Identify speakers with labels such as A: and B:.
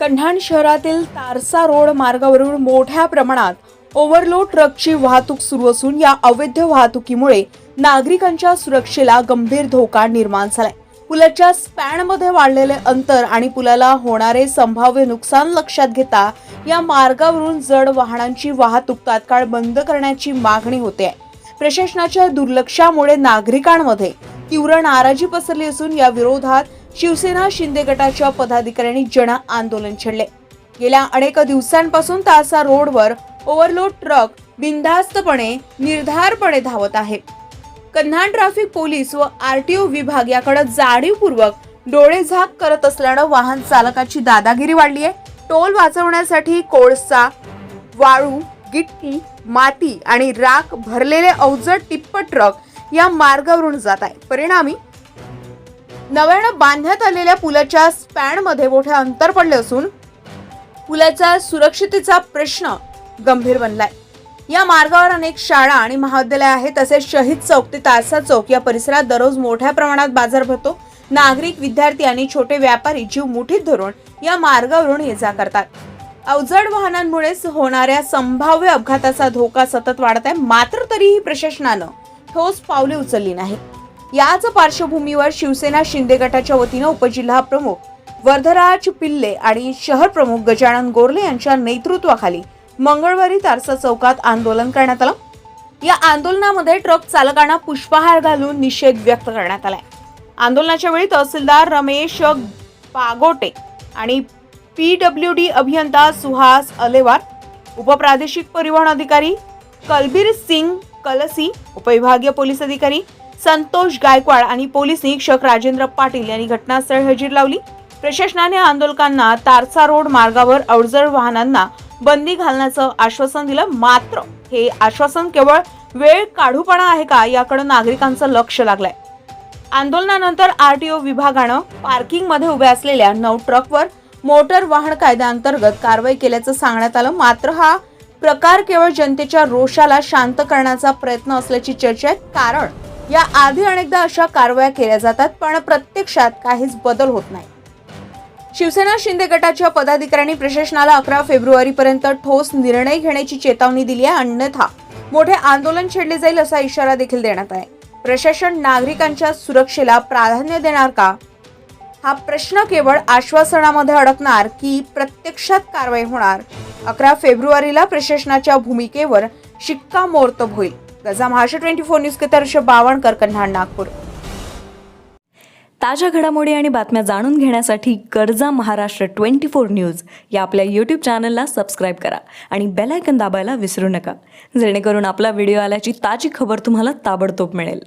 A: कन्हाण शहरातील तारसा रोड मार्गावरून मोठ्या प्रमाणात ओव्हरलोड ट्रकची वाहतूक सुरू असून या अवैध वाहतुकीमुळे नागरिकांच्या सुरक्षेला गंभीर धोका निर्माण झालाय. पुलाच्या स्पॅनमध्ये वाढलेले अंतर आणि पुलाला होणारे संभाव्य नुकसान लक्षात घेता या मार्गावरून जड वाहनांची वाहतूक तात्काळ बंद करण्याची मागणी होते. प्रशासनाच्या दुर्लक्षामुळे नागरिकांमध्ये तीव्र नाराजी पसरली असून या विरोधात शिवसेना शिंदे गटाच्या पदाधिकाऱ्यांनी जन आंदोलन छेडले. गेल्या अनेक दिवसांपासून तासा रोडवर ओव्हरलोड ट्रक बिनधास्तपणे निर्धारपणे धावत आहे. कन्हान ट्रॅफिक पोलीस व आरटीओ विभाग याकडे जाणीवपूर्वक डोळे झाक करत असल्यानं वाहन चालकाची दादागिरी वाढली आहे. टोल वाचवण्यासाठी कोळसा वाळू गिट्टी माती आणि राख भरलेले अवजड टिप्प ट्रक या मार्गावरून जात आहे. परिणामी नव्यानं बांधण्यात आलेल्या पुलाच्या स्पॅनमध्ये मोठे अंतर पडले असून पुलाच्या सुरक्षितेचा प्रश्न गंभीर बनलाय. या मार्गावर अनेक शाळा आणि महाविद्यालय आहेत तसेच शहीद चौक ते तारसा चौक या परिसरात दररोज मोठ्या प्रमाणात बाजार भरतो. नागरिक विद्यार्थी आणि छोटे व्यापारी जीव मुठीत धरून या मार्गावरून ये जा करतात. अवजड वाहनांमुळेच होणाऱ्या संभाव्य अपघाताचा धोका सतत वाढत आहे. मात्र तरीही प्रशासनानं ठोस पावले उचलली नाही याच पार्श्वभूमीवर शिवसेना शिंदे गटाच्या वतीनं उपजिल्हा प्रमुख वर्धराज पिल्ले आणि शहर प्रमुख गजानन गोरले यांच्या नेतृत्वाखाली मंगळवारी तारसा चौकात आंदोलन करण्यात आलं. या आंदोलनामध्ये ट्रक चालकांना पुष्पहार घालून निषेध व्यक्त करण्यात आलाय. आंदोलनाच्या वेळी तहसीलदार रमेश पागोटे आणि पी डब्ल्यू डी अभियंता सुहास अलेवार उपप्रादेशिक परिवहन अधिकारी कलबीर सिंग कलसी उपविभागीय पोलीस अधिकारी संतोष गायकवाड आणि पोलीस निरीक्षक राजेंद्र पाटील यांनी घटनास्थळी हजेरी लावली. प्रशासनाने आंदोलकांना तारसा रोड मार्गावर अवजड वाहनांना बंदी घालण्याचं आश्वासन दिलं. मात्र हे आश्वासन केवळ वेळ काढूपणा आहे का याकडे नागरिकांचं लक्ष लागलंय. आंदोलनानंतर आरटीओ विभागानं पार्किंगमध्ये उभ्या असलेल्या नऊ ट्रकवर मोटर वाहन कायद्याअंतर्गत कारवाई केल्याचं सांगण्यात आलं. मात्र हा प्रकार केवळ जनतेच्या रोषाला शांत करण्याचा प्रयत्न असल्याची चर्चा आहे. कारण या आधी अनेकदा अशा कारवाया केल्या जातात पण प्रत्यक्षात काहीच बदल होत नाही. शिवसेना शिंदे गटाच्या पदाधिकाऱ्यांनी प्रशासनाला अकरा फेब्रुवारीपर्यंत ठोस निर्णय घेण्याची चेतावणी दिली आहे अन्यथा मोठे आंदोलन छेडले जाईल असा इशारा देखील देण्यात आहे. प्रशासन नागरिकांच्या सुरक्षेला प्राधान्य देणार का? हा प्रश्न केवळ आश्वासनामध्ये अडकणार की प्रत्यक्षात कारवाई होणार? अकरा फेब्रुवारीला प्रशासनाच्या भूमिकेवर शिक्कामोर्तब होईल. Gaja Maharashtra twenty four news के तरश बावणकर कन्हाड नागपूर.
B: ताज्या घडामोडी आणि बातम्या जाणून घेण्यासाठी गरजा महाराष्ट्र ट्वेंटी फोर न्यूज या आपल्या यूट्यूब चॅनलला सबस्क्राईब करा आणि बेलायकन दाबायला विसरू नका. जेणेकरून आपला व्हिडिओ आल्याची ताजी खबर तुम्हाला ताबडतोब मिळेल.